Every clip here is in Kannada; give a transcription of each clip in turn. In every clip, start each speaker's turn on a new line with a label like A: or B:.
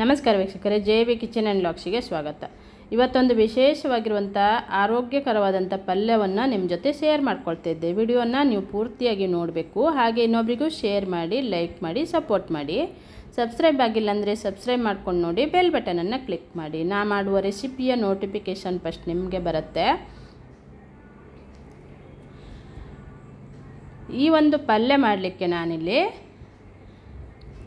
A: ನಮಸ್ಕಾರ ವೀಕ್ಷಕರೇ, ಜೆ ಬಿ ಕಿಚನ್ ಆ್ಯಂಡ್ ಲಾಕ್ಸಿಗೆ ಸ್ವಾಗತ. ಇವತ್ತೊಂದು ವಿಶೇಷವಾಗಿರುವಂಥ ಆರೋಗ್ಯಕರವಾದಂಥ ಪಲ್ಯವನ್ನು ನಿಮ್ಮ ಜೊತೆ ಶೇರ್ ಮಾಡ್ಕೊಳ್ತಿದ್ದೆ ವಿಡಿಯೋನ ನೀವು ಪೂರ್ತಿಯಾಗಿ ನೋಡಬೇಕು. ಹಾಗೆ ಇನ್ನೊಬ್ರಿಗೂ ಶೇರ್ ಮಾಡಿ, ಲೈಕ್ ಮಾಡಿ, ಸಪೋರ್ಟ್ ಮಾಡಿ. ಸಬ್ಸ್ಕ್ರೈಬ್ ಆಗಿಲ್ಲ ಅಂದರೆ ಸಬ್ಸ್ಕ್ರೈಬ್ ಮಾಡ್ಕೊಂಡು ನೋಡಿ, ಬೆಲ್ ಬಟನನ್ನು ಕ್ಲಿಕ್ ಮಾಡಿ. ನಾ ಮಾಡುವ ರೆಸಿಪಿಯ ನೋಟಿಫಿಕೇಷನ್ ಫಸ್ಟ್ ನಿಮಗೆ ಬರುತ್ತೆ. ಈ ಒಂದು ಪಲ್ಯ ಮಾಡಲಿಕ್ಕೆ ನಾನಿಲ್ಲಿ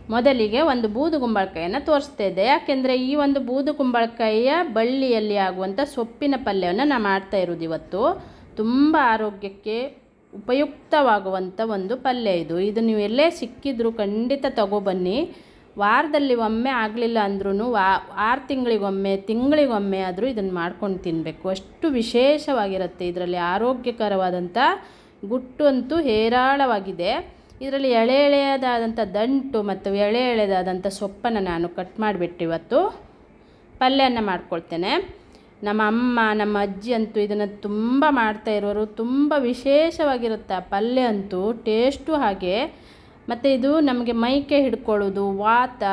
A: ಮೊದಲಿಗೆ ಒಂದು ಬೂದು ಕುಂಬಳಕಾಯಿಯನ್ನು ತೋರಿಸ್ತಾ ಇದ್ದೆ ಯಾಕೆಂದರೆ ಈ ಒಂದು ಬೂದು ಕುಂಬಳಕಾಯಿಯ ಬಳ್ಳಿಯಲ್ಲಿ ಆಗುವಂಥ ಸೊಪ್ಪಿನ ಪಲ್ಯವನ್ನು ನಾನು ಮಾಡ್ತಾ ಇರೋದು ಇವತ್ತು. ತುಂಬ ಆರೋಗ್ಯಕ್ಕೆ ಉಪಯುಕ್ತವಾಗುವಂಥ ಒಂದು ಪಲ್ಯ ಇದು. ಇದು ನೀವು ಎಲ್ಲೇ ಸಿಕ್ಕಿದ್ರೂ ಖಂಡಿತ ತಗೊಬನ್ನಿ. ವಾರದಲ್ಲಿ ಒಮ್ಮೆ ಆಗಲಿಲ್ಲ ಅಂದ್ರೂ ವಾ, ಆರು ತಿಂಗಳಿಗೊಮ್ಮೆ ತಿಂಗಳಿಗೊಮ್ಮೆ ಆದರೂ ಇದನ್ನು ಮಾಡ್ಕೊಂಡು ತಿನ್ನಬೇಕು ಅಷ್ಟು ವಿಶೇಷವಾಗಿರುತ್ತೆ. ಇದರಲ್ಲಿ ಆರೋಗ್ಯಕರವಾದಂಥ ಗುಟ್ಟು ಅಂತೂ ಹೇರಾಳವಾಗಿದೆ. ಇದರಲ್ಲಿ ಎಳೆ ಎಳೆಯದಾದಂಥ ದಂಟು ಮತ್ತು ಎಳೆ ಎಳೆದಾದಂಥ ಸೊಪ್ಪನ್ನು ನಾನು ಕಟ್ ಮಾಡಿಬಿಟ್ಟು ಇವತ್ತು ಪಲ್ಯನ ಮಾಡ್ಕೊಳ್ತೇನೆ. ನಮ್ಮ ಅಮ್ಮ, ನಮ್ಮ ಅಜ್ಜಿ ಅಂತೂ ಇದನ್ನು ತುಂಬ ಮಾಡ್ತಾ ಇರೋರು, ತುಂಬ ವಿಶೇಷವಾಗಿರುತ್ತೆ ಆ ಪಲ್ಯ ಅಂತೂ, ಟೇಸ್ಟು ಹಾಗೆ. ಮತ್ತು ಇದು ನಮಗೆ ಮೈಕೆ ಹಿಡ್ಕೊಳ್ಳೋದು, ವಾತ,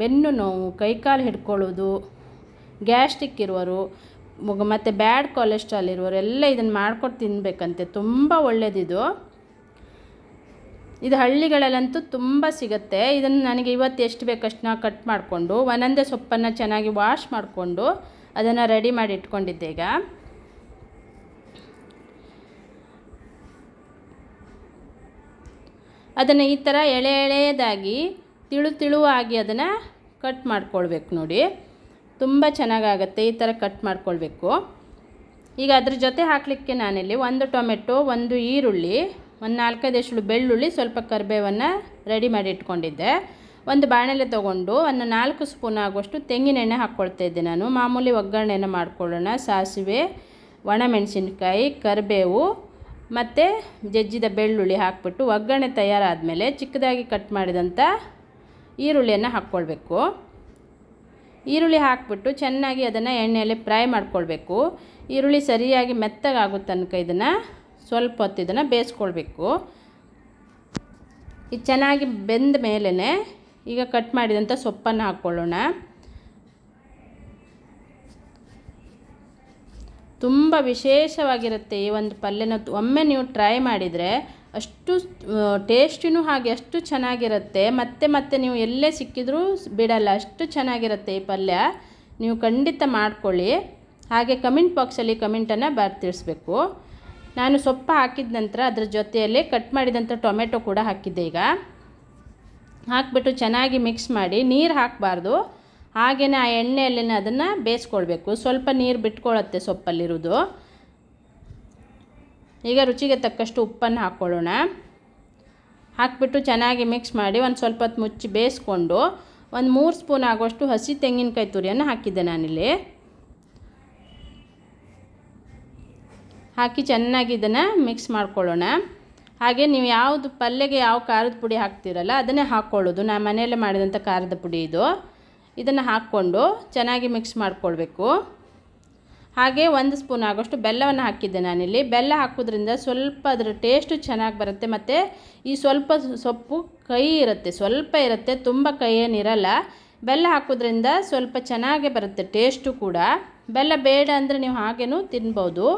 A: ಬೆನ್ನು ನೋವು, ಕೈಕಾಲು ಹಿಡ್ಕೊಳ್ಳೋದು, ಗ್ಯಾಸ್ಟ್ರಿಕ್ ಇರುವರು ಮತ್ತು ಬ್ಯಾಡ್ ಕೊಲೆಸ್ಟ್ರಾಲ್ ಇರುವರು ಎಲ್ಲ ಇದನ್ನು ಮಾಡ್ಕೊಂಡು ತಿನ್ನಬೇಕಂತೆ ತುಂಬ ಒಳ್ಳೆಯದಿದು ಇದು ಹಳ್ಳಿಗಳಲ್ಲಂತೂ ತುಂಬ ಸಿಗುತ್ತೆ. ಇದನ್ನು ನನಗೆ ಇವತ್ತು ಎಷ್ಟು ಬೇಕಷ್ಟು ನಾ ಕಟ್ ಮಾಡಿಕೊಂಡು ಒಂದೊಂದೇ ಸೊಪ್ಪನ್ನು ಚೆನ್ನಾಗಿ ವಾಶ್ ಮಾಡಿಕೊಂಡು ಅದನ್ನು ರೆಡಿ ಮಾಡಿ ಇಟ್ಕೊಂಡಿದ್ದೆ ಈಗ. ಅದನ್ನು ಈ ಥರ ಎಳೆ ಎಳೆಯದಾಗಿ ತಿಳು ತಿಳುವಾಗಿ ಅದನ್ನು ಕಟ್ ಮಾಡ್ಕೊಳ್ಬೇಕು ನೋಡಿ. ತುಂಬ ಚೆನ್ನಾಗಾಗತ್ತೆ ಈ ಥರ ಕಟ್ ಮಾಡ್ಕೊಳ್ಬೇಕು. ಈಗ ಅದ್ರ ಜೊತೆ ಹಾಕಲಿಕ್ಕೆ ನಾನಿಲ್ಲಿ ಒಂದು ಟೊಮೆಟೊ, ಒಂದು ಈರುಳ್ಳಿ ಒಂದು ನಾಲ್ಕೈದು ಬೆಳ್ಳುಳ್ಳಿ ಸ್ವಲ್ಪ ಕರಿಬೇವನ್ನು ರೆಡಿ ಮಾಡಿ ಇಟ್ಕೊಂಡಿದ್ದೆ. ಒಂದು ಬಾಣಲೆ ತೊಗೊಂಡು ಒಂದು ನಾಲ್ಕು ಸ್ಪೂನ್ ಆಗುವಷ್ಟು ತೆಂಗಿನೆಣ್ಣೆ ಹಾಕ್ಕೊಳ್ತಾ ಇದ್ದೆ ನಾನು. ಮಾಮೂಲಿ ಒಗ್ಗರಣೆನ ಮಾಡ್ಕೊಳ್ಳೋಣ. ಸಾಸಿವೆ, ಒಣಮೆಣಸಿನ್ಕಾಯಿ, ಕರಿಬೇವು ಮತ್ತು ಜಜ್ಜಿದ ಬೆಳ್ಳುಳ್ಳಿ ಹಾಕ್ಬಿಟ್ಟು ಒಗ್ಗರಣೆ ತಯಾರಾದಮೇಲೆ ಚಿಕ್ಕದಾಗಿ ಕಟ್ ಮಾಡಿದಂಥ ಈರುಳ್ಳಿಯನ್ನು ಹಾಕ್ಕೊಳ್ಬೇಕು. ಈರುಳ್ಳಿ ಹಾಕ್ಬಿಟ್ಟು ಚೆನ್ನಾಗಿ ಅದನ್ನು ಎಣ್ಣೆಯಲ್ಲಿ ಫ್ರೈ ಮಾಡ್ಕೊಳ್ಬೇಕು. ಈರುಳ್ಳಿ ಸರಿಯಾಗಿ ಮೆತ್ತಗಾಗೋ ತನಕ ಇದನ್ನು ಸ್ವಲ್ಪ ಹೊತ್ತು ಇದನ್ನು ಬೇಯಿಸ್ಕೊಳ್ಬೇಕು. ಇದು ಚೆನ್ನಾಗಿ ಬೆಂದ ಮೇಲೇ ಈಗ ಕಟ್ ಮಾಡಿದಂಥ ಸೊಪ್ಪನ್ನು ಹಾಕ್ಕೊಳ್ಳೋಣ. ತುಂಬ ವಿಶೇಷವಾಗಿರುತ್ತೆ ಈ ಒಂದು ಪಲ್ಯನ. ಒಮ್ಮೆ ನೀವು ಟ್ರೈ ಮಾಡಿದರೆ ಅಷ್ಟು ಟೇಸ್ಟಿನೂ ಹಾಗೆ ಅಷ್ಟು ಚೆನ್ನಾಗಿರುತ್ತೆ. ಮತ್ತೆ ಮತ್ತೆ ನೀವು ಎಲ್ಲೇ ಸಿಕ್ಕಿದ್ರೂ ಬಿಡಲ್ಲ, ಅಷ್ಟು ಚೆನ್ನಾಗಿರುತ್ತೆ ಈ ಪಲ್ಯ. ನೀವು ಖಂಡಿತ ಮಾಡ್ಕೊಳ್ಳಿ. ಹಾಗೆ ಕಮೆಂಟ್ ಬಾಕ್ಸಲ್ಲಿ ಕಮೆಂಟನ್ನು ಬರ್ ತಿಳಿಸ್ಬೇಕು ನಾನು ಸೊಪ್ಪು ಹಾಕಿದ ನಂತರ ಅದ್ರ ಜೊತೆಯಲ್ಲಿ ಕಟ್ ಮಾಡಿದಂಥ ಟೊಮೆಟೊ ಕೂಡ ಹಾಕಿದ್ದೆ ಈಗ. ಹಾಕಿಬಿಟ್ಟು ಚೆನ್ನಾಗಿ ಮಿಕ್ಸ್ ಮಾಡಿ ನೀರು ಹಾಕಬಾರ್ದು. ಹಾಗೆಯೇ ಆ ಎಣ್ಣೆಯಲ್ಲೇ ಅದನ್ನು ಬೇಯಿಸ್ಕೊಳ್ಬೇಕು. ಸ್ವಲ್ಪ ನೀರು ಬಿಟ್ಕೊಳ್ಳುತ್ತೆ ಸೊಪ್ಪಲ್ಲಿರೋದು. ಈಗ ರುಚಿಗೆ ತಕ್ಕಷ್ಟು ಉಪ್ಪನ್ನು ಹಾಕ್ಕೊಳ್ಳೋಣ ಹಾಕಿಬಿಟ್ಟು ಚೆನ್ನಾಗಿ ಮಿಕ್ಸ್ ಮಾಡಿ ಒಂದು ಸ್ವಲ್ಪ ಹೊತ್ತು ಮುಚ್ಚಿ ಬೇಯಿಸ್ಕೊಂಡು ಒಂದು ಮೂರು ಸ್ಪೂನ್ ಆಗುವಷ್ಟು ಹಸಿ ತೆಂಗಿನಕಾಯಿ ತುರಿಯನ್ನು ಹಾಕಿದ್ದೆ ನಾನಿಲ್ಲಿ. ಹಾಕಿ ಚೆನ್ನಾಗಿ ಇದನ್ನು ಮಿಕ್ಸ್ ಮಾಡ್ಕೊಳ್ಳೋಣ. ಹಾಗೆ ನೀವು ಯಾವುದು ಪಲ್ಯಗೆ ಯಾವ ಖಾರದ ಪುಡಿ ಹಾಕ್ತಿರಲ್ಲ, ಅದನ್ನೇ ಹಾಕ್ಕೊಳ್ಳೋದು ನಾನು ಮನೆಯಲ್ಲೇ ಮಾಡಿದಂಥ ಖಾರದ ಪುಡಿ ಇದು. ಇದನ್ನು ಹಾಕ್ಕೊಂಡು ಚೆನ್ನಾಗಿ ಮಿಕ್ಸ್ ಮಾಡ್ಕೊಳ್ಬೇಕು. ಹಾಗೆ ಒಂದು ಸ್ಪೂನ್ ಆಗೋಷ್ಟು ಬೆಲ್ಲವನ್ನು ಹಾಕಿದ್ದೆ ನಾನಿಲ್ಲಿ. ಬೆಲ್ಲ ಹಾಕೋದ್ರಿಂದ ಸ್ವಲ್ಪ ಅದರ ಟೇಸ್ಟು ಚೆನ್ನಾಗಿ ಬರುತ್ತೆ, ಮತ್ತು ಈ ಸ್ವಲ್ಪ ಸೊಪ್ಪು ಕೈ ಇರುತ್ತೆ. ಸ್ವಲ್ಪ ಇರುತ್ತೆ, ತುಂಬ ಕೈ ಏನಿರಲ್ಲ. ಬೆಲ್ಲ ಹಾಕೋದ್ರಿಂದ ಸ್ವಲ್ಪ ಚೆನ್ನಾಗೇ ಬರುತ್ತೆ ಟೇಸ್ಟು ಕೂಡ. ಬೆಲ್ಲ ಬೇಡ ಅಂದರೆ ನೀವು ಹಾಗೇನೂ ತಿನ್ಬೋದು.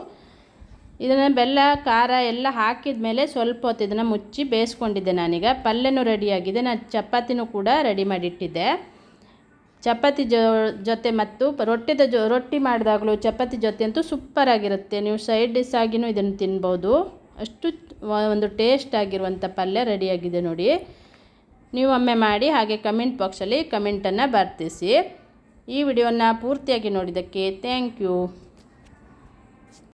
A: ಇದನ್ನು ಬೆಲ್ಲ, ಖಾರ ಎಲ್ಲ ಹಾಕಿದ ಮೇಲೆ ಸ್ವಲ್ಪ ಹೊತ್ತು ಇದನ್ನು ಮುಚ್ಚಿ ಬೇಯಿಸ್ಕೊಂಡಿದ್ದೆ ನಾನೀಗ. ಪಲ್ಯನೂ ರೆಡಿಯಾಗಿದೆ. ನಾನು ಚಪಾತಿನೂ ಕೂಡ ರೆಡಿ ಮಾಡಿಟ್ಟಿದ್ದೆ. ಚಪಾತಿ ಜೊತೆ ಮತ್ತು ರೊಟ್ಟಿದ ಜೊ, ರೊಟ್ಟಿ ಮಾಡಿದಾಗಲೂ ಚಪಾತಿ ಜೊತೆ ಅಂತೂ ಸೂಪರಾಗಿರುತ್ತೆ ನೀವು ಸೈಡ್ ಡಿಶ್ ಆಗಿನೂ ಇದನ್ನು ತಿನ್ಬೋದು. ಅಷ್ಟು ಒಂದು ಟೇಸ್ಟ್ ಆಗಿರುವಂಥ ಪಲ್ಯ ರೆಡಿಯಾಗಿದೆ ನೋಡಿ. ನೀವು ಒಮ್ಮೆ ಮಾಡಿ ಹಾಗೆ ಕಮೆಂಟ್ ಬಾಕ್ಸಲ್ಲಿ ಕಮೆಂಟನ್ನು ಬರ್ತಿಸಿ. ಈ ವಿಡಿಯೋನ ಪೂರ್ತಿಯಾಗಿ ನೋಡಿದ್ದಕ್ಕೆ ಥ್ಯಾಂಕ್ ಯು